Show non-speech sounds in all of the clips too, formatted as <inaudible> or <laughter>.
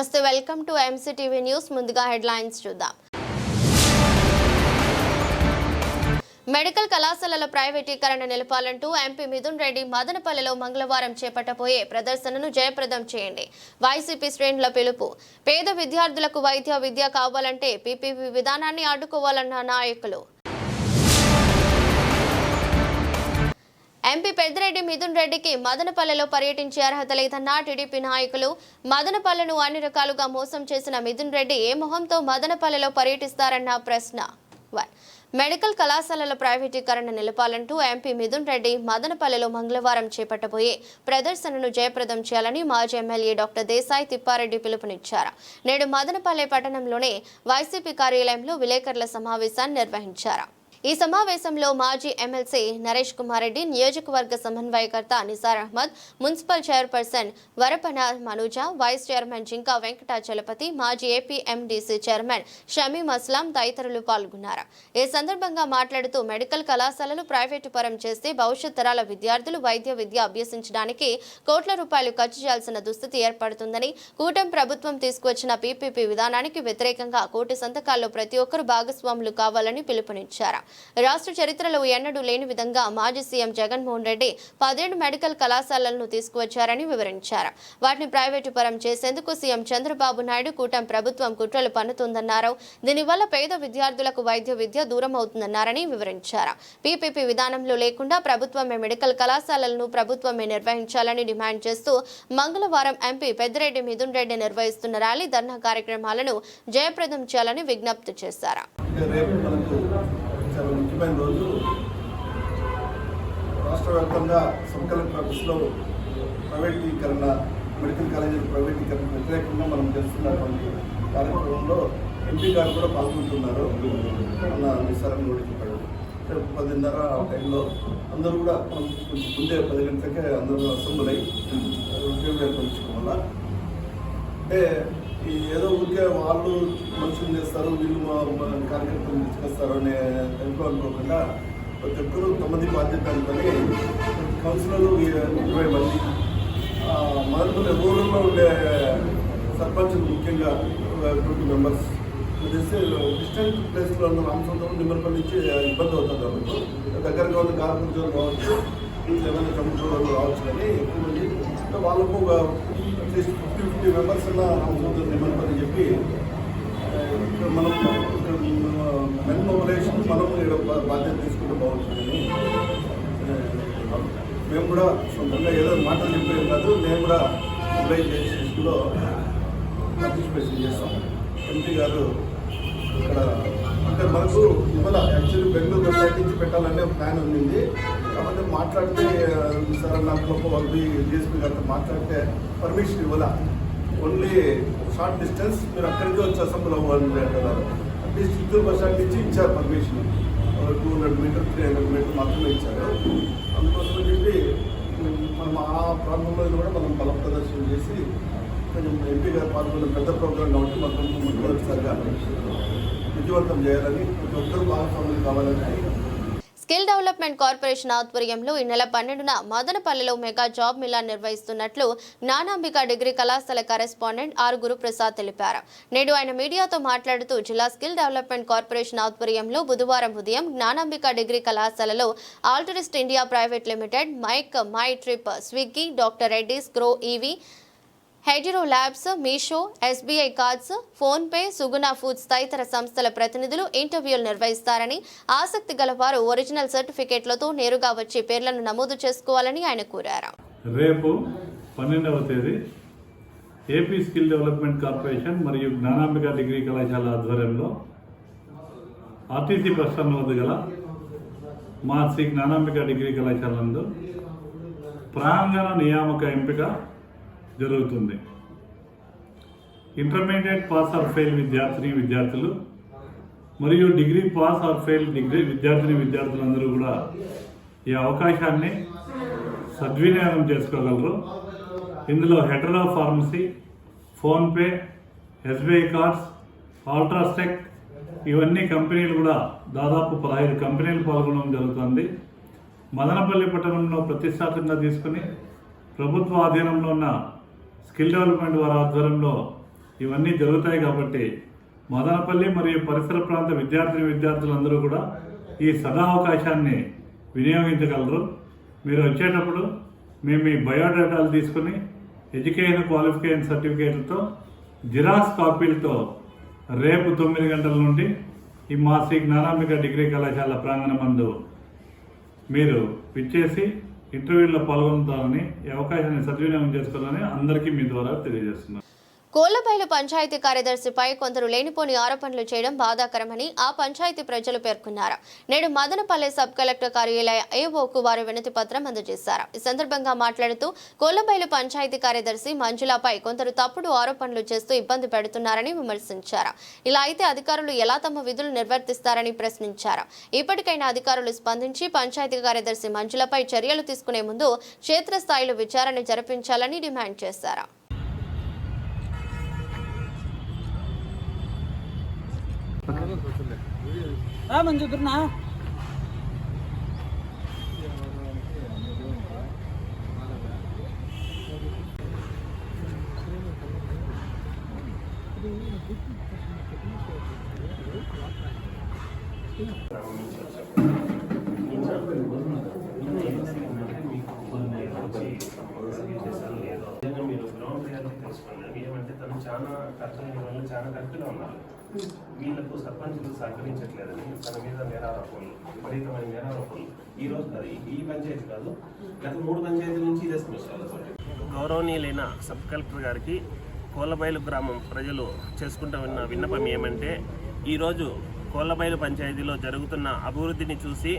నమస్తే welcome to MCTV news ముందుగా headlines చూద్దాం. మెడికల్ కళాశాలల ప్రైవేటీకరణ నిలపాలంటూ ఎంపీ మిథున్ రెడ్డి మదనపల్లెలో మంగళవారం చేపట్టబోయే ప్రదర్శనను జయప్రదం చేయండి. వైసీపీ శ్రేణుల పిలుపు. పేద విద్యార్థులకు వైద్య విద్య కావాలంటే పీపీపీ విధానాన్ని అడ్డుకోవాలన్న నాయకులు. ఎంపీ పెద్దిరెడ్డి మిథున్ రెడ్డికి మదనపల్లెలో పర్యటించే అర్హత లేదన్న టీడీపీ నాయకులు మదనపల్లెను అన్ని రకాలుగా మోసం చేసిన మిథున్ రెడ్డి ఏ మొహంతో మదనపల్లెలో పర్యటిస్తారన్న ప్రశ్న? వన్ మెడికల్ కళాశాలల ప్రైవేటీకరణ నిలపాలంటూ ఎంపీ మిథున్ రెడ్డి మదనపల్లెలో మంగళవారం చేపట్టబోయే ప్రదర్శనను జయప్రదం చేయాలని మాజీ ఎమ్మెల్యే డాక్టర్ దేశాయి తిప్పారెడ్డి పిలుపునిచ్చారు. నేడు మదనపల్లె పట్టణంలోనే వైసీపీ కార్యాలయంలో విలేకరుల సమావేశాన్ని నిర్వహించారు. ఈ సమావేశంలో మాజీ ఎమ్మెల్సీ నరేష్ కుమార్ రెడ్డి నియోజకవర్గ సమన్వయకర్త Nisar Ahmed municipal chairperson వరపన మనుజ vice chairman Jinka Venkatachalapathi మాజీ ఏపీ చైర్మన్ షమీం అస్లాం తదితరులు పాల్గొన్నారు. ఈ సందర్భంగా మాట్లాడుతూ మెడికల్ కళాశాలలు ప్రైవేటు పరం చేస్తే భవిష్యత్ తరాల విద్యార్థులు వైద్య విద్య అభ్యసించడానికి కోట్ల రూపాయలు ఖర్చు చేయాల్సిన దుస్థితి ఏర్పడుతుందని కూటమి ప్రభుత్వం తీసుకువచ్చిన పీపీపీ విధానానికి వ్యతిరేకంగా కోటి సంతకాల్లో ప్రతి ఒక్కరు భాగస్వాములు కావాలని పిలుపునిచ్చారు. రాష్ట్ర చరిత్రలో ఎన్నడూ లేని విధంగా మాజీ సీఎం జగన్మోహన్ రెడ్డి పదిహేడు మెడికల్ కళాశాలలను తీసుకువచ్చారని వివరించారు. వాటిని ప్రైవేటు పరం చేసేందుకు సీఎం చంద్రబాబు నాయుడు కూటమి ప్రభుత్వం కుట్రలు పన్నుతుందన్నారు. దీనివల్ల పేద విద్యార్థులకు వైద్య విద్య దూరం అవుతుందన్నారని వివరించారు. పీపీపీ విధానంలో లేకుండా ప్రభుత్వమే మెడికల్ కళాశాలలను ప్రభుత్వమే నిర్వహించాలని డిమాండ్ చేస్తూ మంగళవారం ఎంపీ పెద్దిరెడ్డి మిథున్ రెడ్డి నిర్వహిస్తున్న ర్యాలీ ధర్నా కార్యక్రమాలను జయప్రదం చేయాలని విజ్ఞప్తి చేశారు ఇక రేపు మనకు చాలా ముఖ్యమైన రోజు రాష్ట్ర వ్యాప్తంగా సబ్ కలెక్టర్ ఆఫీస్లో ప్రైవేటీకరణ మెడికల్ కాలేజీల ప్రైవేటీకరణ వ్యతిరేకంగా మనం చేస్తున్నటువంటి కార్యక్రమంలో ఎంపీ గారు కూడా పాల్గొంటున్నారు మన నిస్సారం కూడా చెప్పాడు. రేపు పదిన్నర ఆ టైంలో అందరూ కూడా మనం కొంచెం ముందే పది గంటలకే అందరూ అసెంబ్లీ అయ్యి ఉద్యోగాలు పంచుకోవాలా? అంటే ఈ ఏదో ఊరికే వాళ్ళు మనుషులు చేస్తారు వీళ్ళు మా కార్యకర్తలు తీసుకొస్తారు అనే ఎంతో అనుకోకుండా ప్రతి ఒక్కరూ తమది బాధ్యత అనుకొని కౌన్సిలర్లు ఇరవై మంది. ఆ, మొదటి ఊళ్ళో ఉండే సర్పంచులు ముఖ్యంగా ట్వంటీ మెంబర్స్. చేస్తే డిస్టెంట్ ప్లేస్లో ఉన్న రామచంద్రం నిమ్మలపల్లి నుంచి ఇబ్బంది అవుతుంది కాబట్టి దగ్గరగా ఉన్న కార్పొరేషన్ కావచ్చు ఏమైనా కంప్యూటర్ కావచ్చు కానీ ఎక్కువ మంది వాళ్ళకు ఒక at least fifty members members అవుతుంది మెంబర్ అని చెప్పి ఇక్కడ మనం మెన్ మొబిలైజేషన్ మనం ఇక్కడ బాధ్యత తీసుకుంటే బాగుంటుందని మేము కూడా సొంతంగా ఏదో మాటలు చెప్పేది కాదు మేము కూడా మొబిలైజేషన్లో పార్టిసిపేషన్ చేస్తాం. ఎంపీ గారు ఇక్కడ అంటే మనకు ఇవాళ యాక్చువల్లీ బెంగళూరు వెబ్సైట్ పెట్టాలనే ప్లాన్ ఉంది కాకపోతే మాట్లాడితే సార్ నాకు వాళ్ళది డిఎస్పీ గారితో మాట్లాడితే పర్మిషన్ ఇవ్వాల. ఓన్లీ షార్ట్ డిస్టెన్స్ మీరు అక్కడికే వచ్చి అసెంబ్లీ అవ్వాలి అంటున్నారు. అట్లీస్ట్ చిత్తూరు బస్ స్టాండ్ నుంచి ఇచ్చారు permission two hundred metre three hundred metre మాత్రమే ఇచ్చారు. అందుకోసం చెప్పి మనం ఆ ప్రాంతంలో కూడా మనం బల ప్రదర్శన చేసి కొంచెం ఎంపీ గారు పాల్గొన్న పెద్ద ప్రోగ్రాం కాబట్టి మనం మొట్టమొదటిసారిగా విజయవంతం చేయాలని ప్రతి ఒక్కరు భాగస్వాములు కావాలని స్కిల్ డెవలప్మెంట్ కార్పొరేషన్ ఆధ్వర్యంలో ఈ నెల పన్నెండున మదనపల్లిలో మెగా జాబ్ మిలా నిర్వహిస్తున్నట్లు జ్ఞానాంబిక డిగ్రీ కళాశాల కరెస్పాండెంట్ ఆర్ గురుప్రసాద్ తెలిపారు. నేడు ఆయన మీడియాతో మాట్లాడుతూ జిల్లా స్కిల్ డెవలప్మెంట్ కార్పొరేషన్ ఆధ్వర్యంలో బుధవారం ఉదయం జ్ఞానాంబిక డిగ్రీ కళాశాలలో Altruist India private limited make my trip Swiggy doctor Reddy's grow EV Hetero labs Meesho SBI cards PhonePe Suguna foods తదితర సంస్థల ప్రతినిధులు ఇంటర్వ్యూలు నిర్వహిస్తారని ఆసక్తి గలవారు ఒరిజినల్ సర్టిఫికేట్లతో నేరుగా వచ్చి పేర్లను నమోదు చేసుకోవాలని ఆయన కోరారు. రేపు పన్నెండవ తేదీ ఏపీ స్కిల్ డెవలప్మెంట్ కార్పొరేషన్ మరియు జ్ఞానాంబిక డిగ్రీ కళాశాల ఆధ్వర్యంలో ఆర్టీసీ బస్ స్టాండ్ వద్ద గల మా శ్రీ జ్ఞానాంబిక డిగ్రీ కళాశాల ప్రాంగణ నియామక ఎంపిక జరుగుతుంది. ఇంటర్మీడియట్ పాస్ ఆర్ ఫెయిల్ విద్యార్థిని విద్యార్థులు మరియు degree pass or fail degree విద్యార్థిని విద్యార్థులందరూ కూడా ఈ అవకాశాన్ని సద్వినియోగం చేసుకోగలరు. ఇందులో Hetero pharmacy PhonePe SBI cards Altrustech ఇవన్నీ కంపెనీలు కూడా దాదాపు పదహైదు కంపెనీలు పాల్గొనడం జరుగుతుంది. మదనపల్లి పట్టణంలో ప్రతిష్టాత్మకంగా తీసుకుని ప్రభుత్వ ఆధీనంలో ఉన్న స్కిల్ డెవలప్మెంట్ వారి ఆధ్వర్యంలో ఇవన్నీ జరుగుతాయి కాబట్టి మదనపల్లి మరియు పరిసర ప్రాంత విద్యార్థిని విద్యార్థులందరూ కూడా ఈ సదావకాశాన్ని వినియోగించగలరు. మీరు వచ్చేటప్పుడు మేము మీ బయోడేటాలు తీసుకుని ఎడ్యుకేషన్ క్వాలిఫికేషన్ సర్టిఫికేట్లతో జిరాక్స్ కాపీలతో రేపు తొమ్మిది గంటల నుండి ఈ మా శ్రీ జ్ఞానాంబిక డిగ్రీ కళాశాల ప్రాంగణమందు మీరు పిచ్చేసి ఇంటర్వ్యూలో పాల్గొంటారని ఈ అవకాశాన్ని సద్వినియోగం చేసుకోవాలని అందరికీ మీ ద్వారా తెలియజేస్తున్నాను. కోళ్ళపల్లి పంచాయతీ కార్యదర్శిపై కొందరు లేనిపోని ఆరోపణలు చేయడం బాధాకరమని ఆ పంచాయతీ ప్రజలు పేర్కొన్నారు. నేడు మదనపల్లె సబ్ కలెక్టర్ కార్యాలయ ఏఓకు వారు వినతి పత్రం అందజేశారు. ఈ సందర్భంగా మాట్లాడుతూ కోళ్ళపల్లి పంచాయతీ కార్యదర్శి మంజులపై కొందరు తప్పుడు ఆరోపణలు చేస్తూ ఇబ్బంది పెడుతున్నారని విమర్శించారు. ఇలా అయితే అధికారులు ఎలా తమ విధులు నిర్వర్తిస్తారని ప్రశ్నించారు. ఇప్పటికైనా అధికారులు స్పందించి పంచాయతీ కార్యదర్శి మంజులపై చర్యలు తీసుకునే ముందు క్షేత్రస్థాయిలో విచారణ జరిపించాలని డిమాండ్ చేశారు. Ah, ha, manjugur na. Ah. ఎందుకు సర్పంచులు సహకరించట్లేదని తన మీద నేరారోపణలు విపరీతమైన నేరారోపణలు ఈ రోజు కాదు ఈ- పంచాయతీ కాదు గత మూడు పంచాయతీల నుంచి ఇదే సమస్య గౌరవనీయులైన సబ్ కలెక్టర్ గారికి కోళ్ళబైలు గ్రామం ప్రజలు చేసుకుంటూ ఉన్న విన్నపం ఏమంటే ఈరోజు కోళ్ళబైలు పంచాయతీలో జరుగుతున్న అభివృద్ధిని చూసి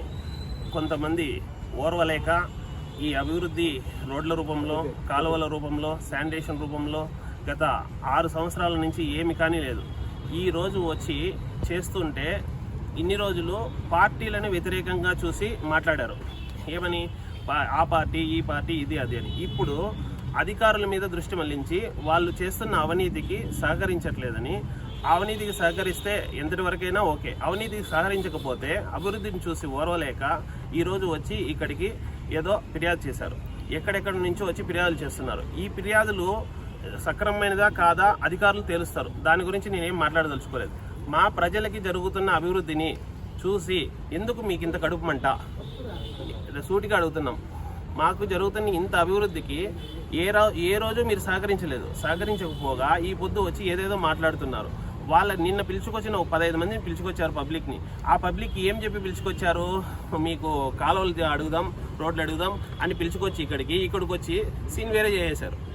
కొంతమంది ఓర్వలేక ఈ అభివృద్ధి రోడ్ల రూపంలో కాలువల రూపంలో శానిటేషన్ రూపంలో గత ఆరు సంవత్సరాల నుంచి ఏమి కానీ లేదు ఈ రోజు వచ్చి చేస్తుంటే ఇన్ని రోజులు పార్టీలను వ్యతిరేకంగా చూసి మాట్లాడారు. ఏమని? పా- ఆ పార్టీ ఈ పార్టీ ఇది అది అని. ఇప్పుడు అధికారుల మీద దృష్టి మళ్ళించి వాళ్ళు చేస్తున్న అవినీతికి సహకరించట్లేదని అవినీతికి సహకరిస్తే ఎంతటి వరకైనా ఓకే. అవినీతికి సహకరించకపోతే అభివృద్ధిని చూసి ఓర్వలేక ఈరోజు వచ్చి ఇక్కడికి ఏదో ఫిర్యాదు చేశారు. ఎక్కడెక్కడి నుంచో వచ్చి ఫిర్యాదులు చేస్తున్నారు. ఈ ఫిర్యాదులు సక్రమమైనదా కాదా అధికారులు తేలుస్తారు. దాని గురించి నేనేం మాట్లాడదలుచుకోలేదు. మా ప్రజలకి జరుగుతున్న అభివృద్ధిని చూసి ఎందుకు మీకు ఇంత కడుపు మంట? సూటిగా అడుగుతున్నాం. మాకు జరుగుతున్న ఇంత అభివృద్ధికి ఏ రో ఏ రోజు మీరు సహకరించలేదు. సహకరించకపోగా ఈ పొద్దు వచ్చి ఏదేదో మాట్లాడుతున్నారు. వాళ్ళ నిన్న పిలుచుకొచ్చిన ఒక పదహైదు మందిని పిలుచుకొచ్చారు పబ్లిక్ని. ఆ పబ్లిక్ ఏం చెప్పి పిలుచుకొచ్చారు? మీకు కాలువలు అడుగుదాం రోడ్లు అడుగుదాం అని పిలుచుకొచ్చి ఇక్కడికి ఇక్కడికి వచ్చి సీన్ వేరే చేసేశారు.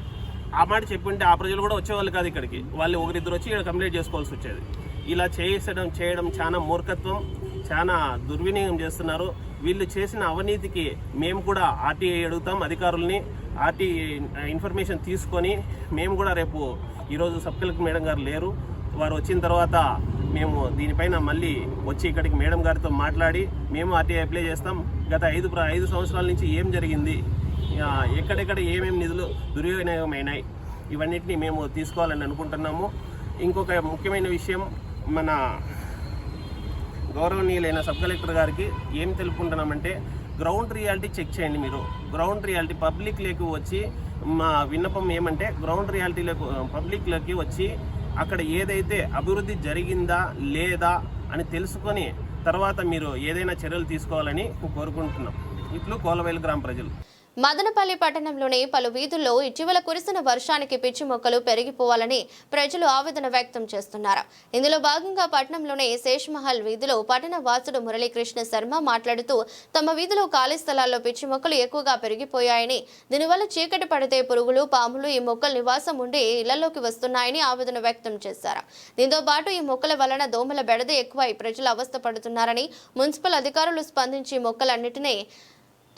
ఆ మాట చెప్పుంటే ఆ ప్రజలు కూడా వచ్చేవాళ్ళు కాదు ఇక్కడికి. వాళ్ళు ఒకరిద్దరు వచ్చి ఇక్కడ కంప్లీట్ చేసుకోవాల్సి వచ్చేది. ఇలా చేసడం చేయడం చాలా మూర్ఖత్వం చాలా దుర్వినియోగం చేస్తున్నారు. వీళ్ళు చేసిన అవినీతికి మేము కూడా ఆర్టీఐ అడుగుతాం అధికారుల్ని ఆర్టీ ఇన్ఫర్మేషన్ తీసుకొని మేము కూడా రేపు ఈరోజు సబ్ కలెక్టర్ మేడం గారు లేరు. వారు వచ్చిన తర్వాత మేము దీనిపైన మళ్ళీ వచ్చి ఇక్కడికి మేడం గారితో మాట్లాడి మేము ఆర్టీఐ అప్లై చేస్తాం. గత ఐదు ఐదు సంవత్సరాల నుంచి ఏం జరిగింది? ఎక్కడెక్కడ ఏమేమి నిధులు దుర్వినియోగమైనాయి ఇవన్నిటిని మేము తీసుకోవాలని అనుకుంటున్నాము. ఇంకొక ముఖ్యమైన విషయం మన గౌరవనీయులైన సబ్ కలెక్టర్ గారికి ఏం తెలుపుకుంటున్నామంటే గ్రౌండ్ రియాలిటీ చెక్ చేయండి మీరు. గ్రౌండ్ రియాలిటీ పబ్లిక్లోకి వచ్చి మా విన్నపం ఏమంటే గ్రౌండ్ రియాలిటీలో పబ్లిక్లోకి వచ్చి అక్కడ ఏదైతే అభివృద్ధి జరిగిందా లేదా అని తెలుసుకొని తర్వాత మీరు ఏదైనా చర్యలు తీసుకోవాలని కోరుకుంటున్నాం. ఇట్లు కోలవేలు గ్రామ ప్రజలు. మదనపల్లి పట్టణంలోని పలు వీధుల్లో ఇటీవల కురిసిన వర్షానికి పిచ్చి మొక్కలు పెరిగిపోవాలని ప్రజలు ఆవేదన వ్యక్తం చేస్తున్నారు. ఇందులో భాగంగా పట్టణంలోని శేష్మహల్ వీధిలో పట్టణ వాసుడు మురళీకృష్ణ శర్మ మాట్లాడుతూ తమ వీధిలో ఖాళీ స్థలాల్లో పిచ్చి మొక్కలు ఎక్కువగా పెరిగిపోయాయని దీనివల్ల చీకటి పడితే పురుగులు పాములు ఈ మొక్కలు నివాసం ఉండి ఇళ్ళలోకి వస్తున్నాయని ఆవేదన వ్యక్తం చేశారు. దీంతో పాటు ఈ మొక్కల వలన దోమల బెడద ఎక్కువై ప్రజలు అవస్థ పడుతున్నారని మున్సిపల్ అధికారులు స్పందించి మొక్కలన్నిటినీ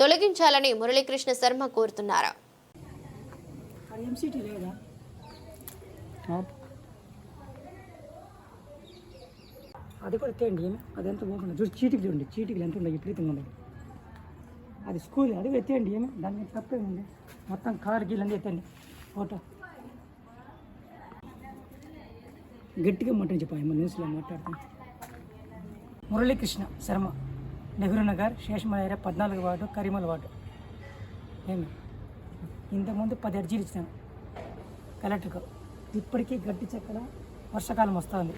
తొలగించాలని మురళీకృష్ణ శర్మ కోరుతున్నారు. అది ఎంసీటీ లేదా? అది కూడా తేండి ఏమి? అది ఎంత పోకుండా చూసి చీటికి చూడండి చీటికి ఎంత ఉండదు విపరీతంగా ఉండదు అది స్కూల్ అది కూడా ఎత్తేయండి ఏమి? దాని మీద తప్పేముంది మొత్తం కార్ గీళ్ళని ఎత్తండి ఫోటో. గట్టిగా మాట్లాడి చెప్పాలి న్యూస్లో మాట్లాడతాం మురళీకృష్ణ శర్మ. నెహ్రూ నగర్ శేషమల ఏరియా పద్నాలుగు వార్డు కరీమల్ వార్డు. నేను ఇంతకుముందు పది అర్జీలు ఇచ్చాను కలెక్టర్కు. ఇప్పటికీ గట్టి చెక్కల వర్షాకాలం వస్తుంది.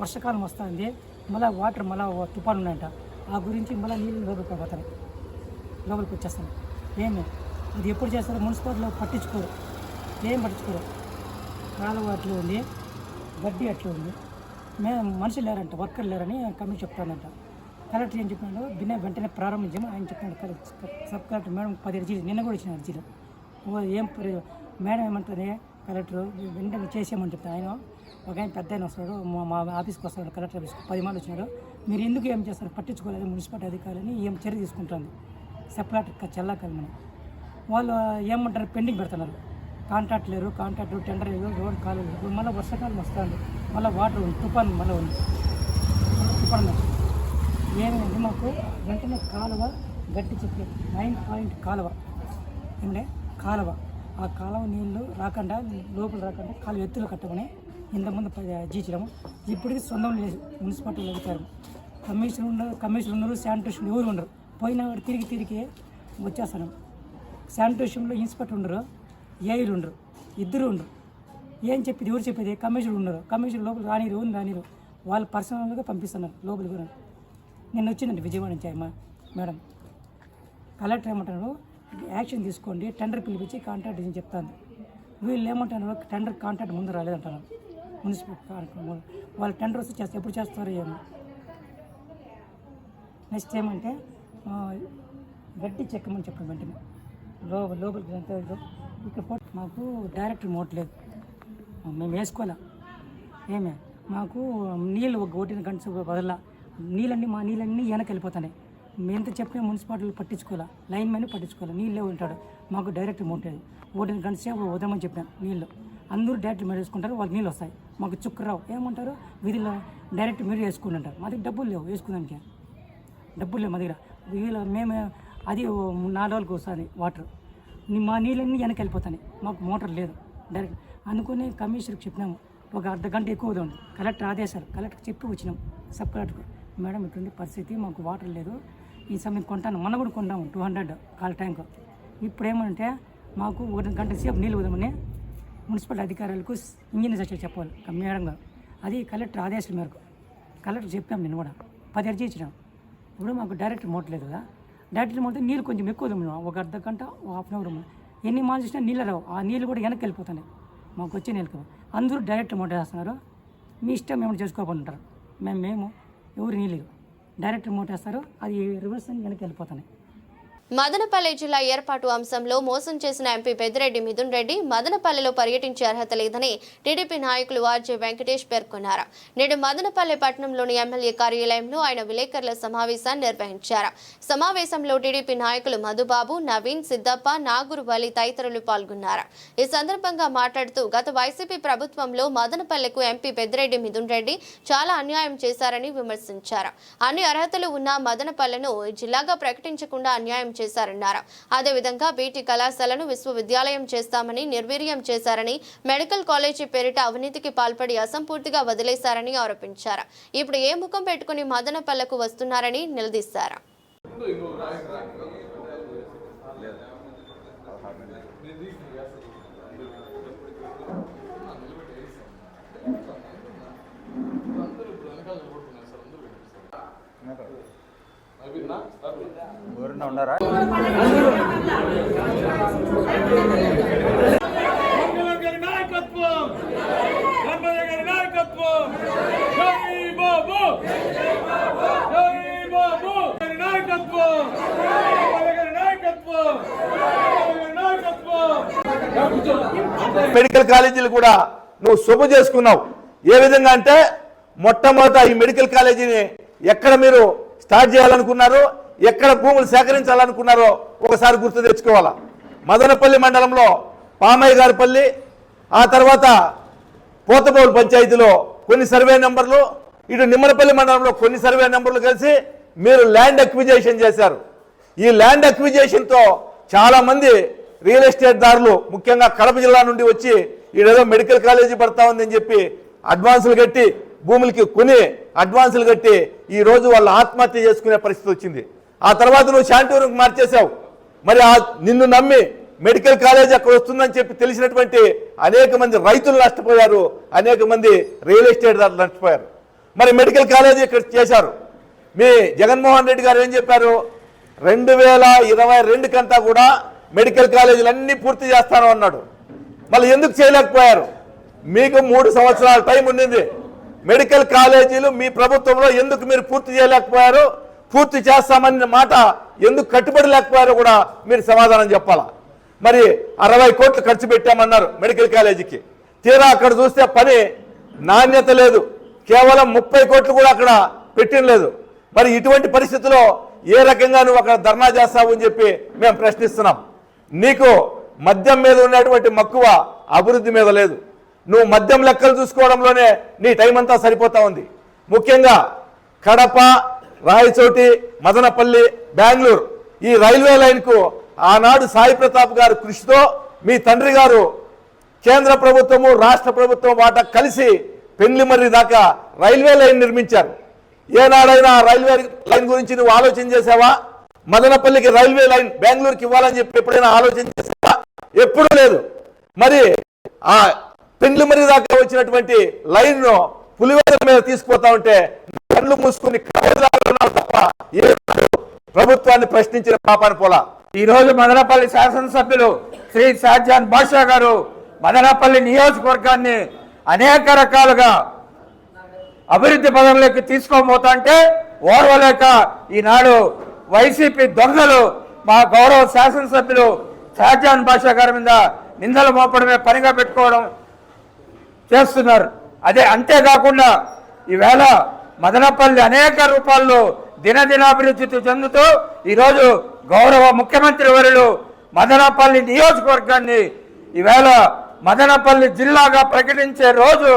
వర్షాకాలం వస్తుంది. మళ్ళీ వాటర్ మళ్ళీ తుఫాను ఉన్నాయంట. ఆ గురించి మళ్ళీ నీళ్ళు లోపలికి పోతాను లోపలికి వచ్చేస్తాను. ఏమి అది ఎప్పుడు చేస్తారో మున్సిపాలిటీలో పట్టించుకోరు. ఏం పట్టించుకోరు. కాలువ అట్లా ఉంది. గడ్డి అట్లా ఉంది. మేము మనుషులు లేరంట. వర్కర్ లేరని కమిటీ చెప్తానంట. కలెక్టర్ ఏం చెప్పినాడు? బిన్న వెంటనే ప్రారంభించాము ఆయన చెప్పినాడు కలెక్టర్. సబ్ కలెక్టర్ మేడం పది అర్జీలు నిన్న కూడా ఇచ్చిన అర్జీలు. ఓ ఏం మేడం ఏమంటుంది? కలెక్టర్ వెంటనే చేసేయమని చెప్తాను ఆయన. ఒక ఆయన పెద్ద ఆయన వస్తాడు మా- మా ఆఫీస్కి వస్తాడు కలెక్టర్ ఆఫీస్కి పది మంది వచ్చినారు. మీరు ఎందుకు ఏం చేస్తారు? పట్టించుకోలేదు మున్సిపాలిటీ అధికారులని ఏం చర్య తీసుకుంటుంది? సెపరేట్ చెల్లాకల్మని వాళ్ళు ఏమంటారు? పెండింగ్ పెడుతున్నారు. కాంట్రాక్ట్ లేరు కాంట్రాక్ట్ టెండర్ లేదు రోడ్ కాలేదు ఇప్పుడు మళ్ళీ వర్షాకాలం వస్తుంది. మళ్ళీ వాటర్ ఉంది తుఫాన్ మళ్ళీ ఉంది. తుఫాన్ ఉంది. ఏమైంది మాకు వెంటనే కాలువ గట్టి చెప్పి నైన్ పాయింట్ కాలువ. ఏమంటే కాలువ. ఆ కాలువ నీళ్ళు రాకుండా లోపల రాకుండా కాలువ ఎత్తులు కట్టమని ఇంతకుముందు జీచడము ఇప్పటికి సొంతం లేదు. మున్సిపాలిటీలో అధికారం. కమిషనర్ ఉండరు కమిషనర్ ఉన్నారు శానిటేషన్ ఎవరు ఉండరు. పోయిన వాడు తిరిగి తిరిగి వచ్చేస్తాను శానిటేషన్లో ఇన్స్పెక్టర్ ఉండరు ఏఐలు ఉండరు ఇద్దరు ఉండరు. ఏం చెప్పేది? ఎవరు చెప్పేది? కమిషనర్ ఉండరు. కమిషనర్ లోపల రానిరు ఎవరు రానిరు? వాళ్ళు పర్సనల్గా పంపిస్తున్నారు లోపలికి కూడా నిన్న వచ్చిందండి విజయవాడ నుంచి అమ్మ మేడం కలెక్టర్ ఏమంటారు యాక్షన్ తీసుకోండి టెండర్ పిలిపించి కాంట్రాక్ట్ ఇచ్చి చెప్తాను వీళ్ళు ఏమంటారు టెండర్ కాంట్రాక్ట్ ముందు రాలేదంటారు. మున్సిపల్ వాళ్ళు టెండర్ వస్తే చేస్తారు ఎప్పుడు చేస్తారు ఏమో. నెక్స్ట్ ఏమంటే గడ్డి చెక్కమని చెప్పండి వెంటనే. లో లోపలికి ఎంత ఇక్కడ మాకు డైరెక్టర్ మోట్ లేదు. మేము వేసుకోవాలా ఏమే మాకు నీళ్ళు ఒక ఒకటిన గంట వదల నీళ్ళన్నీ మా నీళ్ళన్నీ వెనక వెళ్ళిపోతున్నాయి. మేము ఎంత చెప్పినా మున్సిపాలిటీలు పట్టించుకోవాలా? లైన్ మ్యాన్ పట్టించుకోవాలి? నీళ్ళే ఉంటాడు. మాకు డైరెక్ట్ మోటేది ఒకటి గంట సేపు వదమని చెప్పాను నీళ్ళు. అందరూ డైరెక్ట్ మీరు వేసుకుంటారు వాళ్ళు నీళ్ళు వస్తాయి. మాకు చుక్కు రావు ఏమంటారు? వీధిలో డైరెక్ట్ మీరు వేసుకుని అంటారు మా దగ్గర డబ్బులు లేవు వేసుకున్నానికి డబ్బులు లేవు మా దగ్గర. వీళ్ళ మేము అది నాలుగు రోజులకు వస్తుంది వాటర్. మా నీళ్ళన్నీ వెనక వెళ్ళిపోతున్నాయి. మాకు మోటార్ లేదు. డైరెక్ట్ అనుకుని కమిషనర్కి చెప్పినాము. ఒక అర్ధ గంట ఎక్కువ ఉంది కలెక్టర్ ఆదేశాలు. కలెక్టర్ చెప్పి వచ్చినాం. సబ్ కలెక్టర్కి. మేడం ఇటువంటి పరిస్థితి మాకు వాటర్ లేదు. ఈ సమయం కొంటాను. మొన్న కూడా కొంటాము. Two hundred call tank. ఇప్పుడు ఏమంటే మాకు ఒక గంట సేపు నీళ్ళు వదమని మున్సిపల్ అధికారులకు ఇంజనీర్స్ వచ్చి చెప్పాలి. మేడం గారు అది కలెక్టర్ ఆదేశాల మేరకు. కలెక్టర్ చెప్పాం నేను కూడా. పది అర్జీ ఇచ్చినాం. ఇప్పుడు మాకు డైరెక్ట్ మోటలేదు కదా. డైరెక్ట్ మోటే నీళ్ళు కొంచెం ఎక్కువ వదిలినాం. ఒక అర్ధ గంట ఒక హాఫ్ అన్ అవర్ ఎన్ని మాలు చూసినా నీళ్ళు రావు. ఆ నీళ్ళు కూడా వెనక్కి వెళ్ళిపోతున్నాయి. మాకు వచ్చే నీళ్ళకి అందరూ డైరెక్ట్ మోటార్ వేస్తున్నారు. మీ ఇష్టం మేము ఉంటారు మేము మేము ఎవరు నీళ్ళు డైరెక్ట్ మోటార్ వేస్తారు అది రివర్స్ అని వెనక్కి వెళ్ళిపోతున్నాయి. మదనపల్లె జిల్లా ఏర్పాటు అంశంలో మోసం చేసిన ఎంపీ పెద్దిరెడ్డి మిథున్ రెడ్డి మదనపల్లెలో పర్యటించే అర్హత లేదని టీడీపీ నాయకులు ఆర్జే వెంకటేష్ పేర్కొన్నారు. నేడు మదనపల్లె పట్టణంలోని ఎమ్మెల్యే కార్యాలయంలో ఆయన విలేకరుల సమావేశాన్ని నిర్వహించారు. సమావేశంలో టీడీపీ నాయకులు మధుబాబు నవీన్ సిద్దప్ప నాగూరు వలి తదితరులు పాల్గొన్నారు. ఈ సందర్భంగా మాట్లాడుతూ గత వైసీపీ ప్రభుత్వంలో మదనపల్లెకు ఎంపీ పెద్దిరెడ్డి మిథున్ రెడ్డి చాలా అన్యాయం చేశారని విమర్శించారు. అన్ని అర్హతలు ఉన్న మదనపల్లెను జిల్లాగా ప్రకటించకుండా అన్యాయం చేశారన్నారు. అదేవిధంగా బీటీ కళాశాలను విశ్వవిద్యాలయం చేస్తామని నిర్వీర్యం చేశారని మెడికల్ కాలేజీ పేరిట అవినీతికి పాల్పడి అసంపూర్తిగా వదిలేశారని ఆరోపించారు. ఇప్పుడు ఏ ముఖం పెట్టుకుని మదనపల్లెకు వస్తున్నారని నిలదీశారు ఎవరన్నా ఉన్నారా గారి నాయకత్వం ఎమ్మెల్యే గారి నాయకత్వం జై బాబు జై బాబు గారి నాయకత్వం ఎమ్మెల్యే గారి నాయకత్వం ఎమ్మెల్యే గారి నాయకత్వం! మెడికల్ కాలేజీలు కూడా నువ్వు శుభ చేసుకున్నావు. ఏ విధంగా అంటే మొట్టమొదట ఈ మెడికల్ కాలేజీని ఎక్కడ మీరు స్టార్ట్ చేయాలనుకున్నారో ఎక్కడ భూములు సేకరించాలనుకున్నారో ఒకసారి గుర్తు తెచ్చుకోవాలా. మదనపల్లి మండలంలో పామయ్య గారిపల్లి ఆ తర్వాత పోతబోలు పంచాయతీలో కొన్ని సర్వే నెంబర్లు ఇటు నిమ్మనపల్లి మండలంలో కొన్ని సర్వే నెంబర్లు కలిసి మీరు ల్యాండ్ అక్విజేషన్ చేశారు. ఈ ల్యాండ్ అక్విజేషన్తో చాలామంది రియల్ ఎస్టేట్ దారులు ముఖ్యంగా కడప జిల్లా నుండి వచ్చి ఈడేదో మెడికల్ కాలేజీ పడతా ఉందని చెప్పి అడ్వాన్సులు కట్టి భూములకి కొని అడ్వాన్సులు కట్టి ఈ రోజు వాళ్ళు ఆత్మహత్య చేసుకునే పరిస్థితి వచ్చింది. ఆ తర్వాత నువ్వు శాంటూరుకు మార్చేశావు. మరి ఆ నిన్ను నమ్మి మెడికల్ కాలేజ్ అక్కడ వస్తుందని చెప్పి తెలిసినటువంటి అనేక మంది రైతులు నష్టపోయారు. అనేక మంది రియల్ ఎస్టేట్ దారులు నష్టపోయారు. మరి మెడికల్ కాలేజ్ ఇక్కడ చేశారు. మీ జగన్మోహన్ రెడ్డి గారు ఏం చెప్పారు? రెండు వేల ఇరవై రెండు కంతా కూడా మెడికల్ కాలేజీలు అన్నీ పూర్తి చేస్తాను అన్నాడు. మళ్ళీ ఎందుకు చేయలేకపోయారు? మీకు మూడు సంవత్సరాల టైం ఉండింది. మెడికల్ కాలేజీలు మీ ప్రభుత్వంలో ఎందుకు మీరు పూర్తి చేయలేకపోయారు? పూర్తి చేస్తామన్న మాట ఎందుకు కట్టుబడి లేకపోయారో కూడా మీరు సమాధానం చెప్పాలా? మరి అరవై కోట్లు ఖర్చు పెట్టామన్నారు మెడికల్ కాలేజీకి. తీరా అక్కడ చూస్తే పని నాణ్యత లేదు. కేవలం ముప్పై కోట్లు కూడా అక్కడ పెట్టిన లేదు. మరి ఇటువంటి పరిస్థితుల్లో ఏ రకంగా నువ్వు అక్కడ ధర్నా చేస్తావు అని చెప్పి మేము ప్రశ్నిస్తున్నాం. నీకు మద్యం మీద ఉన్నటువంటి మక్కువ అభివృద్ధి మీద లేదు. నువ్వు మద్యం లెక్కలు చూసుకోవడంలోనే నీ టైం అంతా సరిపోతా ఉంది. ముఖ్యంగా కడప రాయచోటి మదనపల్లి బెంగళూరు. ఈ రైల్వే లైన్కు ఆనాడు సాయి ప్రతాప్ గారు కృషితో మీ తండ్రి గారు కేంద్ర ప్రభుత్వము రాష్ట్ర ప్రభుత్వం వాట కలిసి పెళ్ళిమర్రి దాకా రైల్వే లైన్ నిర్మించారు. ఏనాడైనా రైల్వే లైన్ గురించి నువ్వు ఆలోచన చేసావా? మదనపల్లికి రైల్వే లైన్ బెంగళూరుకి ఇవ్వాలని చెప్పి ఎప్పుడైనా ఆలోచన చేసావా? ఎప్పుడూ లేదు. మరి ఆ పెండ్లిమర్రి దాకా వచ్చినటువంటి లైన్ను పులివేదల మీద తీసుకుపోతా ఉంటే కళ్ళు మూసుకుని కళ్ళెదురాడుతున్నావు తప్ప ఏ ప్రభుత్వాన్ని ప్రశ్నించిన పాపాన్ని పోలా. ఈ రోజు మదనపల్లి శాసనసభ్యులు శ్రీ షాజాన్ బాషా గారు మదనపల్లి నియోజకవర్గాన్ని అనేక రకాలుగా అభివృద్ధి పదంలోకి తీసుకోబోతా అంటే ఓర్వలేక ఈనాడు వైసీపీ దొంగలు మా గౌరవ శాసనసభ్యులు షాజాన్ బాషా గారి మీద నిందలు మోపడమే పనిగా పెట్టుకోవడం చేస్తున్నారు. అదే అంతేకాకుండా ఈవేళ మదనపల్లి అనేక రూపాల్లో దినదినాభివృద్ధి చెందుతూ ఈరోజు గౌరవ ముఖ్యమంత్రి వరులు మదనపల్లి నియోజకవర్గాన్ని ఈవేళ మదనపల్లి జిల్లాగా ప్రకటించే రోజు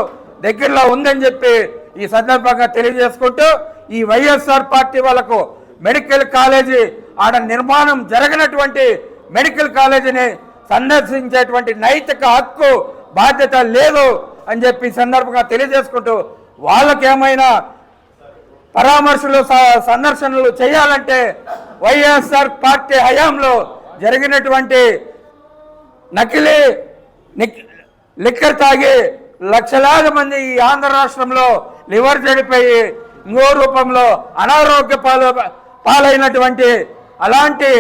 దగ్గరలో ఉందని చెప్పి ఈ సందర్భంగా తెలియజేసుకుంటూ ఈ వైఎస్ఆర్ పార్టీ వాళ్ళకు మెడికల్ కాలేజీ ఆడ నిర్మాణం జరగనటువంటి మెడికల్ కాలేజీని సందర్శించేటువంటి నైతిక హక్కు బాధ్యత లేదు అని చెప్పి సందర్భంగా తెలియజేసుకుంటూ వాళ్ళకేమైనా పరామర్శలు స- సందర్శనలు చేయాలంటే వైఎస్ఆర్ పార్టీ హయాంలో జరిగినటువంటి నకిలీ లిక్కర్ తాగి లక్షలాది మంది ఈ ఆంధ్ర రాష్ట్రంలో లివర్ చెడిపోయి ఇంకో రూపంలో అనారోగ్య పాలు పాలైనటువంటి అలాంటి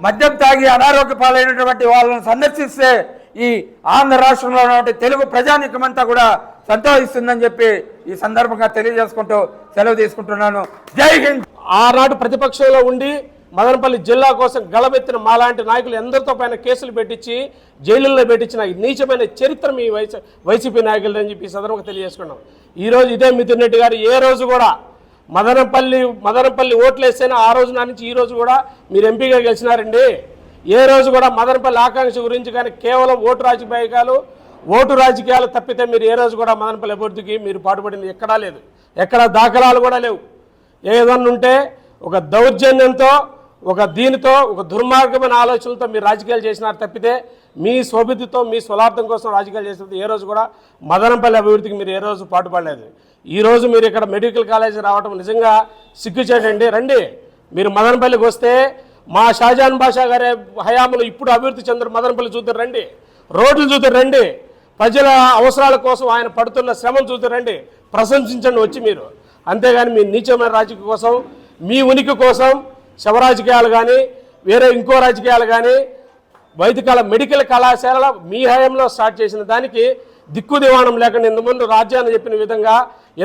మద్యం తాగి అనారోగ్య పాలైనటువంటి వాళ్ళను సందర్శిస్తే ఈ ఆంధ్ర రాష్ట్రంలో ఉన్నటువంటి తెలుగు ప్రజానికమంతా కూడా సంతోషిస్తుందని చెప్పి ఈ సందర్భంగా తెలియజేసుకుంటూ సెలవు తీసుకుంటున్నాను. జై హింద్. ఆనాడు ప్రతిపక్షంలో ఉండి మదనపల్లి జిల్లా కోసం గలమెత్తిన మాలాంటి నాయకులు ఎందరితో పైన కేసులు పెట్టించి జైలుల్లో పెట్టించిన ఈ నీచమైన చరిత్ర మీ వైసీ వైసీపీ నాయకులు అని చెప్పి సందర్భంగా తెలియజేసుకున్నాం. ఈరోజు ఇదే మిథున్ రెడ్డి గారు ఏ రోజు కూడా మదనపల్లి మదనపల్లి ఓట్లు వేస్తేనే ఆ రోజు నా నుంచి ఈ రోజు కూడా మీరు ఎంపీగా గెలిచినారండి. ఏ రోజు కూడా మదనపల్లి ఆకాంక్ష గురించి కానీ కేవలం ఓటు రాజకీయాలు ఓటు రాజకీయాలు తప్పితే మీరు ఏ రోజు కూడా మదనపల్లి అభివృద్ధికి మీరు పాటుపడింది ఎక్కడా లేదు. ఎక్కడ దాఖలాలు కూడా లేవు. ఏదన్నా ఉంటే ఒక దౌర్జన్యంతో ఒక దీనితో ఒక దుర్మార్గమైన ఆలోచనలతో మీరు రాజకీయాలు చేసినారు తప్పితే మీ స్వభితితో మీ స్వలార్థం కోసం రాజకీయాలు చేసినప్పుడు ఏ రోజు కూడా మదనపల్లి అభివృద్ధికి మీరు ఏ రోజు పాటుపడలేదు. ఈ రోజు మీరు ఇక్కడ మెడికల్ కాలేజీ రావడం నిజంగా సిగ్గుచేటండి. రండి. మీరు మదనపల్లికి వస్తే మా షాజాన్ బాషా గారి హయాంలో ఇప్పుడు అభివృద్ధి చెందిన మదనపల్లి చూద్దరు. రండి. రోడ్లు చూద్దరు. రండి. ప్రజల అవసరాల కోసం ఆయన పడుతున్న శ్రమను చూద్దరండి ప్రశంసించండి వచ్చి మీరు. అంతేగాని మీ నీచమైన రాజకీయ కోసం మీ ఉనికి కోసం శవ రాజకీయాలు కానీ వేరే ఇంకో రాజకీయాలు కానీ వైదికాల మెడికల్ కళాశాల మీ హయాంలో స్టార్ట్ చేసిన దానికి దిక్కు దివాణం లేకుండా ఇంతకుముందు రాజ్యాన్ని చెప్పిన విధంగా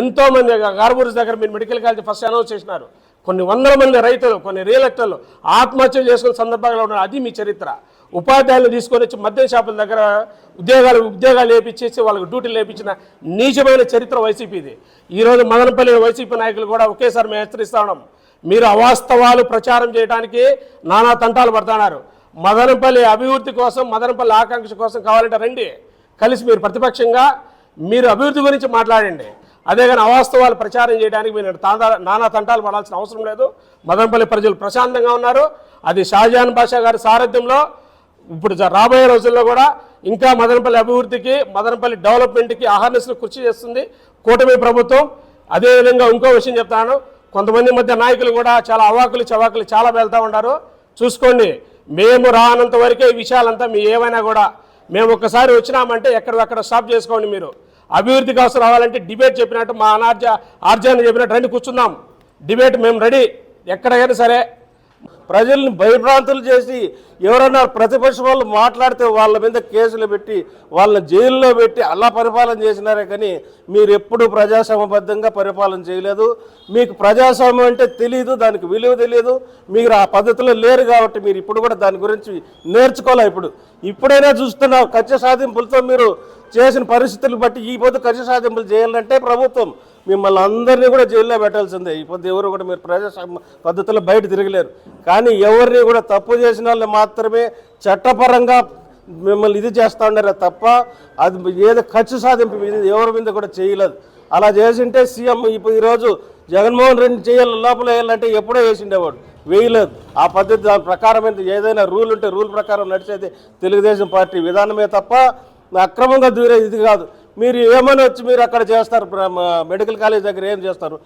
ఎంతోమంది గార్బూర్స్ దగ్గర మీరు మెడికల్ కాలేజ్ ఫస్ట్ అనౌన్స్ చేసినారు. కొన్ని వందల మంది రైతులు కొన్ని రియల్ ఆత్మహత్యలు చేసుకున్న సందర్భాలు ఉన్నాయి అది మీ చరిత్ర. ఉపాధ్యాయులు తీసుకొని వచ్చి మద్యం షాపుల దగ్గర ఉద్యోగాలు ఉద్యోగాలు వేపించేసి వాళ్ళకి డ్యూటీలు వేపించిన నీచమైన చరిత్ర వైసీపీది. ఈరోజు మదనపల్లి వైసీపీ నాయకులు కూడా ఒకేసారి మేము హెచ్చరిస్తా ఉన్నాం. మీరు అవాస్తవాలు ప్రచారం చేయడానికి నానా తంటాలు పడుతున్నారు. మదనపల్లి అభివృద్ధి కోసం మదనపల్లి ఆకాంక్ష కోసం కావాలంటే రండి. కలిసి మీరు ప్రతిపక్షంగా మీరు అభివృద్ధి గురించి మాట్లాడండి. అదే కానీ అవాస్తవాలు ప్రచారం చేయడానికి మీరు తాందా నానా తంటాలు పడాల్సిన అవసరం లేదు. మదనపల్లి ప్రజలు ప్రశాంతంగా ఉన్నారు. అది షాజహాన్ బాషా గారి సారథ్యంలో ఇప్పుడు రాబోయే రోజుల్లో కూడా ఇంకా మదనపల్లి అభివృద్ధికి మదనపల్లి డెవలప్మెంట్కి అహర్నెస్ను కృషి చేస్తుంది కూటమి ప్రభుత్వం. అదేవిధంగా ఇంకో విషయం చెప్తాను. కొంతమంది మధ్య నాయకులు కూడా చాలా అవాకులు చవాకులు చాలా వెళ్తూ ఉంటారు చూసుకోండి మేము రానంత వరకే ఈ విషయాలంతా మీ ఏమైనా కూడా మేము ఒక్కసారి వచ్చినామంటే ఎక్కడక్కడ స్టాప్ చేసుకోండి మీరు. అభివృద్ధి కోసం రావాలంటే డిబేట్ చెప్పినట్టు మా అనార్జ ఆర్జాన్ని చెప్పినట్టు రండి కూర్చున్నాం డిబేట్ మేము రెడీ. ఎక్కడైనా సరే ప్రజల్ని భయభ్రాంతులు చేసి ఎవరన్నా ప్రతిపక్ష వాళ్ళు మాట్లాడితే వాళ్ళ మీద కేసులు పెట్టి వాళ్ళని జైల్లో పెట్టి అలా పరిపాలన చేసినారే కానీ మీరు ఎప్పుడు ప్రజాస్వామ్యబద్ధంగా పరిపాలన చేయలేదు. మీకు ప్రజాస్వామ్యం అంటే తెలియదు దానికి విలువ తెలియదు మీరు ఆ పద్ధతిలో లేరు కాబట్టి మీరు ఇప్పుడు కూడా దాని గురించి నేర్చుకోలే ఇప్పుడు. ఇప్పుడైనా చూస్తున్నా కక్ష సాధింపులతో మీరు చేసిన పరిస్థితులు బట్టి ఈ పొద్దు కక్ష సాధింపులు చేయాలంటే ప్రభుత్వం మిమ్మల్ని అందరినీ కూడా జైల్లో పెట్టాల్సిందే. ఈ పొద్దు ఎవరు కూడా మీరు ప్రజాస్వామ్య పద్ధతిలో బయట తిరగలేరు. కానీ ఎవరిని కూడా తప్పు చేసిన వాళ్ళు మాత్రమే చట్టపరంగా మిమ్మల్ని ఇది చేస్తూ ఉన్నారు తప్ప అది ఏదో ఖర్చు సాధింపు మీద ఎవరి మీద కూడా చేయలేదు. అలా చేసింటే సీఎం ఇప్పుడు ఈరోజు జగన్మోహన్ రెడ్డి చేయాలి లోపల వేయాలంటే ఎప్పుడో వేసిండేవాడు. వేయలేదు. ఆ పద్ధతి దాని ప్రకారం ఏదైనా రూల్ ఉంటే రూల్ ప్రకారం నడిచేది తెలుగుదేశం పార్టీ విధానమే తప్ప అక్రమంగా దూరే ఇది కాదు. మీరు ఏమైనా వచ్చి మీరు అక్కడ చేస్తారు మెడికల్ కాలేజ్ దగ్గర ఏం చేస్తారు?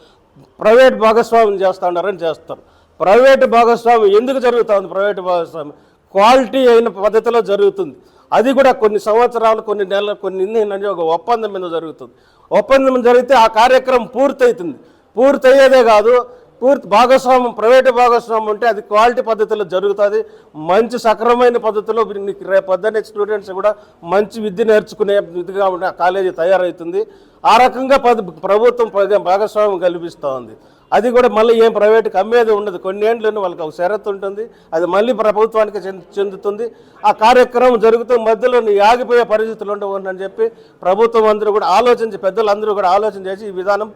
ప్రైవేట్ భాగస్వామ్యం చేస్తా ఉన్నారని చేస్తారు. ప్రైవేట్ భాగస్వామ్యం ఎందుకు జరుగుతుంది? ప్రైవేట్ భాగస్వామ్యం క్వాలిటీ అయిన పద్ధతిలో జరుగుతుంది. అది కూడా కొన్ని సంవత్సరాలు కొన్ని నెలలు కొన్ని ఇన్ని ఒక ఒప్పందం మీద జరుగుతుంది. ఒప్పందం జరిగితే ఆ కార్యక్రమం పూర్తవుతుంది పూర్తయ్యేదే కాదు పూర్తి భాగస్వామ్యం ప్రైవేటు భాగస్వామ్యం ఉంటే అది క్వాలిటీ పద్ధతిలో జరుగుతుంది. మంచి సక్రమైన పద్ధతిలో మీకు రేపు పొద్దున్న స్టూడెంట్స్ కూడా మంచి విద్య నేర్చుకునే విధంగా కాలేజీ తయారవుతుంది. ఆ రకంగా పద ప్రభుత్వం భాగస్వామ్యం కల్పిస్తూ ఉంది అది కూడా మళ్ళీ ఏం ప్రైవేట్ అమ్మేది ఉండదు. కొన్ని వాళ్ళకి ఒక షరతు ఉంటుంది. అది మళ్ళీ ప్రభుత్వానికి చెందుతుంది. ఆ కార్యక్రమం జరుగుతూ మధ్యలో నీ ఆగిపోయే పరిస్థితులు ఉండవని చెప్పి ప్రభుత్వం అందరూ కూడా ఆలోచించి పెద్దలందరూ కూడా ఆలోచన చేసి ఈ విధానం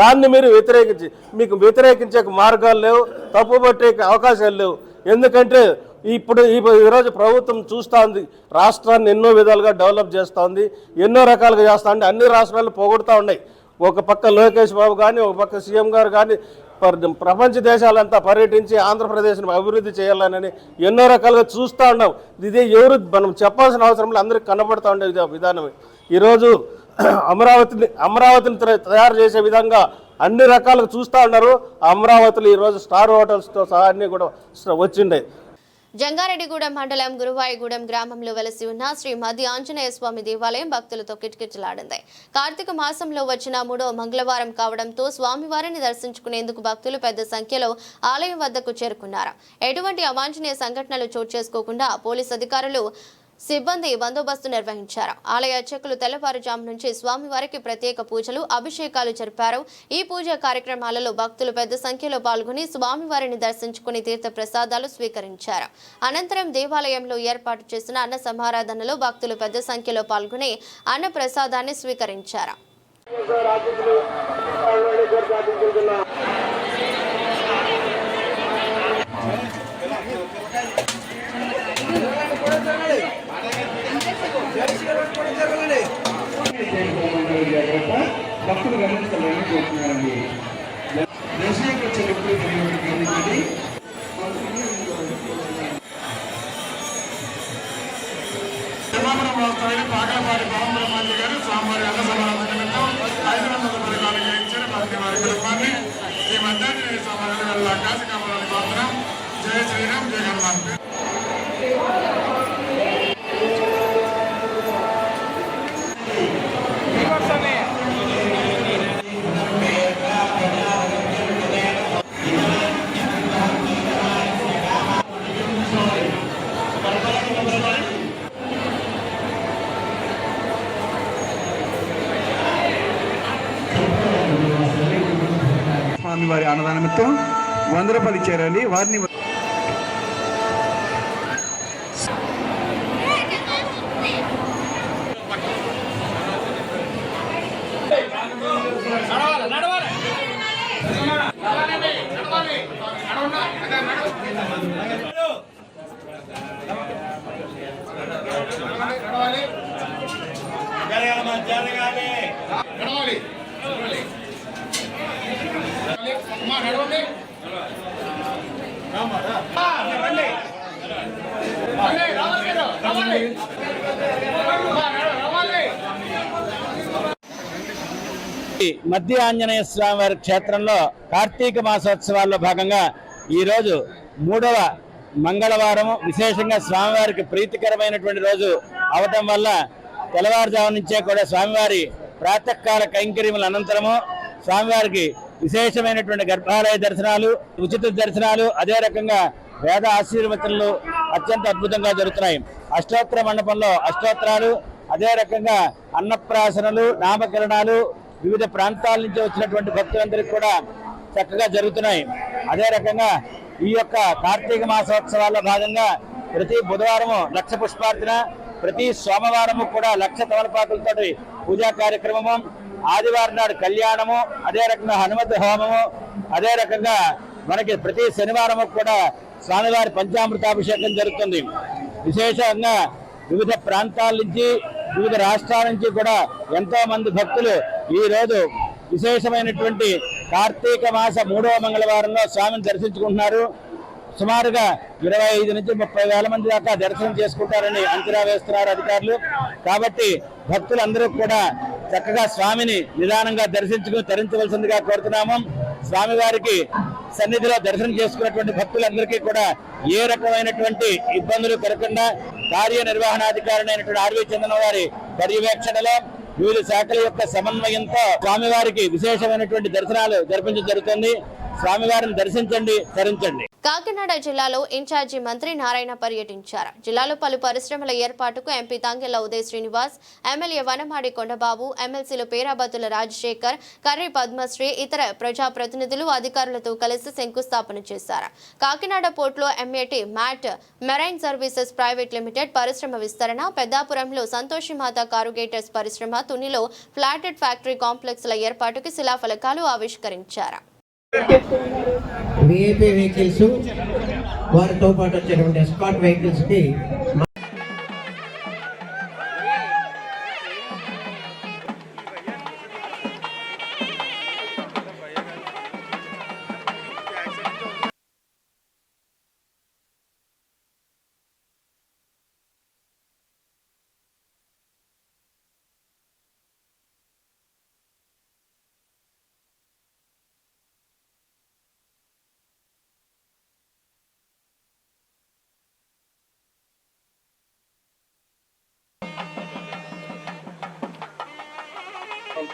దాన్ని మీరు వ్యతిరేకించి మీకు వ్యతిరేకించే మార్గాలు లేవు తప్పుపట్టే అవకాశాలు లేవు. ఎందుకంటే ఇప్పుడు ఈ ఈరోజు ప్రభుత్వం చూస్తూ ఉంది రాష్ట్రాన్ని ఎన్నో విధాలుగా డెవలప్ చేస్తూ ఉంది ఎన్నో రకాలుగా చేస్తూ ఉంది అన్ని రాష్ట్రాలు పోగొడుతూ ఉన్నాయి. ఒక పక్క లోకేష్ బాబు కానీ ఒక పక్క సీఎం గారు కానీ ప్రపంచ దేశాలంతా పర్యటించి ఆంధ్రప్రదేశ్ని అభివృద్ధి చేయాలని ఎన్నో రకాలుగా చూస్తూ ఉన్నాం. ఇది ఎవరు మనం చెప్పాల్సిన అవసరం అందరికీ అందరికి కనబడుతూ ఉండే విధానమే. ఈరోజు <clears throat> అమరావతిని అమరావతిని తయ- తయారు చేసే విధంగా అన్ని రకాలుగా చూస్తూ ఉన్నారు. ఆ అమరావతిలో ఈరోజు స్టార్ హోటల్స్తో సహా అన్నీ కూడా వచ్చిండే. జంగారెడ్డిగూడెం మండలం గురువాయిగూడెం గ్రామంలో వెలసి ఉన్న శ్రీ మధ్య ఆంజనేయ స్వామి దేవాలయం భక్తులతో కిటకిటలాడింది. కార్తీక మాసంలో వచ్చిన మూడో మంగళవారం కావడంతో స్వామివారిని దర్శించుకునేందుకు భక్తులు పెద్ద సంఖ్యలో ఆలయం వద్దకు చేరుకున్నారు. ఎటువంటి అవాంఛనీయ సంఘటనలు చోటు చేసుకోకుండా పోలీస్ అధికారులు సిబ్బంది బందోబస్తు నిర్వహించారు. ఆలయ అర్చకులు తెల్లవారుజాము నుంచి స్వామివారికి ప్రత్యేక పూజలు అభిషేకాలు జరిపారు. ఈ పూజా కార్యక్రమాలలో భక్తులు పెద్ద సంఖ్యలో పాల్గొని స్వామివారిని దర్శించుకుని తీర్థ ప్రసాదాలు స్వీకరించారు. అనంతరం దేవాలయంలో ఏర్పాటు చేసిన అన్న సమారాధనలో భక్తులు పెద్ద సంఖ్యలో పాల్గొని అన్న ప్రసాదాన్ని స్వీకరించారు. భక్తులు గమనించాలని కోరుతున్నారండి దర్శనానికి వచ్చే భక్తులు తెలియని గమనించండి పాకలపాటి పవన్ గారు స్వామివారి అన్న నిమిత్తం ఐదు వందల పథకాలు వారి కుటుంబాన్ని ఈ మధ్యాహ్న సమాధానం కాశీ కాశీకామరాన్ని మాత్రం జయ శ్రీరామ్ జయ హనుమాన్. స్వామివారి అన్నదానమిత్తం అన్నదానంతో వంద రూపాయలు ఇచ్చారండి వారిని మధ్య ఆంజనేయ స్వామివారి క్షేత్రంలో కార్తీక మాసోత్సవాల్లో భాగంగా ఈరోజు మూడవ మంగళవారం విశేషంగా స్వామివారికి ప్రీతికరమైనటువంటి రోజు అవటం వల్ల తెల్లవారుజాము నుంచే కూడా స్వామివారి ప్రాతకాల కైంకర్యముల అనంతరము స్వామివారికి విశేషమైనటువంటి గర్భాలయ దర్శనాలు ఉచిత దర్శనాలు అదే రకంగా వేద ఆశీర్వచనలు అత్యంత అద్భుతంగా జరుగుతున్నాయి. అష్టోత్తర మండపంలో అష్టోత్తరాలు అదే రకంగా అన్నప్రాసనలు నామకరణాలు వివిధ ప్రాంతాల నుంచి వచ్చినటువంటి భక్తులందరికీ కూడా చక్కగా జరుగుతున్నాయి. అదే రకంగా ఈ యొక్క కార్తీక మాసోత్సవాల్లో భాగంగా ప్రతి బుధవారము లక్ష పుష్పార్చన ప్రతి సోమవారము కూడా లక్ష తమలపాకులతో పూజా కార్యక్రమము ఆదివారం నాడు కళ్యాణము అదే రకంగా హనుమతి హోమము అదే రకంగా మనకి ప్రతి శనివారము కూడా స్వామివారి పంచామృతాభిషేకం జరుగుతుంది. విశేషంగా వివిధ ప్రాంతాల నుంచి వివిధ రాష్ట్రాల నుంచి కూడా ఎంతో మంది భక్తులు ఈ రోజు విశేషమైనటువంటి కార్తీక మాస మూడవ మంగళవారంలో స్వామిని దర్శించుకుంటున్నారు. సుమారుగా ఇరవై ఐదు నుంచి ముప్పై వేల మంది దాకా దర్శనం చేసుకుంటారని అంచనా వేస్తున్నారు అధికారులు. కాబట్టి భక్తులందరూ కూడా చక్కగా స్వామిని నిదానంగా దర్శించుకుని తరించవలసిందిగా కోరుతున్నాము. స్వామివారికి సన్నిధిలో దర్శనం చేసుకున్నటువంటి భక్తులందరికీ కూడా ఏ రకమైనటువంటి ఇబ్బందులు కలగకుండా కార్యనిర్వహణాధికారి అయినటువంటి ఆర్వి చంద్రన వారి పర్యవేక్షణలో వివిధ శాఖల యొక్క సమన్వయంతో స్వామివారికి విశేషమైనటువంటి దర్శనాలు జరిపించడం జరుగుతుంది. స్వామివారిని దర్శించండి తరించండి. కాకినాడ జిల్లాలో ఇన్ఛార్జి మంత్రి నారాయణ పర్యటించారు. జిల్లాలో పలు పరిశ్రమల ఏర్పాటుకు ఎంపీ తంగెళ్ళ ఉదయ్ శ్రీనివాస్ ఎమ్మెల్యే వనమాడి కొండబాబు ఎమ్మెల్సీలు పేరాబత్తుల రాజశేఖర్ కర్రి పద్మశ్రీ ఇతర ప్రజాప్రతినిధులు అధికారులతో కలిసి శంకుస్థాపన చేశారు. కాకినాడ పోర్టులో MAT mat marine services private limited పరిశ్రమ విస్తరణ పెద్దాపురంలో సంతోషిమాత కారుగేటర్స్ పరిశ్రమ తునిలో ఫ్లాటెడ్ ఫ్యాక్టరీ కాంప్లెక్స్ల ఏర్పాటుకు శిలాఫలకాలు ఆవిష్కరించారు. విఐపి వెహికల్స్ వారితో పాటు వచ్చేటువంటి ఎస్కాట్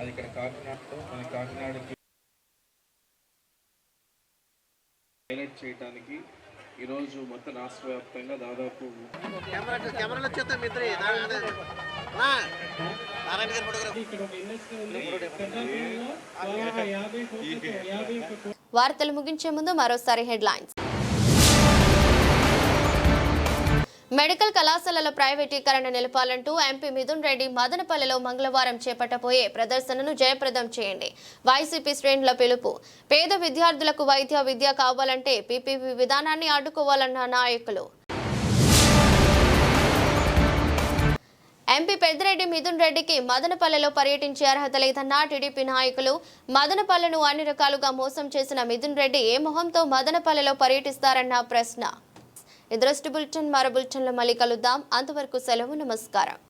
అది ఇక్కడ కాకినాడలో మన కాకినాడకి హైలైట్ చేయడానికి ఈరోజు మొత్తం రాష్ట్ర వ్యాప్తంగా దాదాపు వార్తలు ముగించే ముందు మరోసారి హెడ్లైన్స్. మెడికల్ కళాశాలల ప్రైవేటీకరణ నిలపాలంటూ ఎంపీ మిథున్ రెడ్డి మదనపల్లెలో మంగళవారం చేపట్టబోయే ప్రదర్శనను జయప్రదం చేయండి. వైసీపీ శ్రేణుల పిలుపు. పేద విద్యార్థులకు వైద్య విద్య కావాలంటే పీపీపీ విధానాన్ని అడ్డుకోవాలన్న నాయకులు. ఎంపీ పెద్దిరెడ్డి మిథున్ రెడ్డికి మదనపల్లెలో పర్యటించే అర్హత లేదన్న టీడీపీ నాయకులు. మదనపల్లెను అన్ని రకాలుగా మోసం చేసిన మిథున్ రెడ్డి ఏ మొహంతో మదనపల్లెలో పర్యటిస్తారన్న ప్రశ్న. ఈ దృష్టి బులెటిన్ మరో బులెటిన్లో మళ్ళీ కలుద్దాం. అంతవరకు సెలవు నమస్కారం.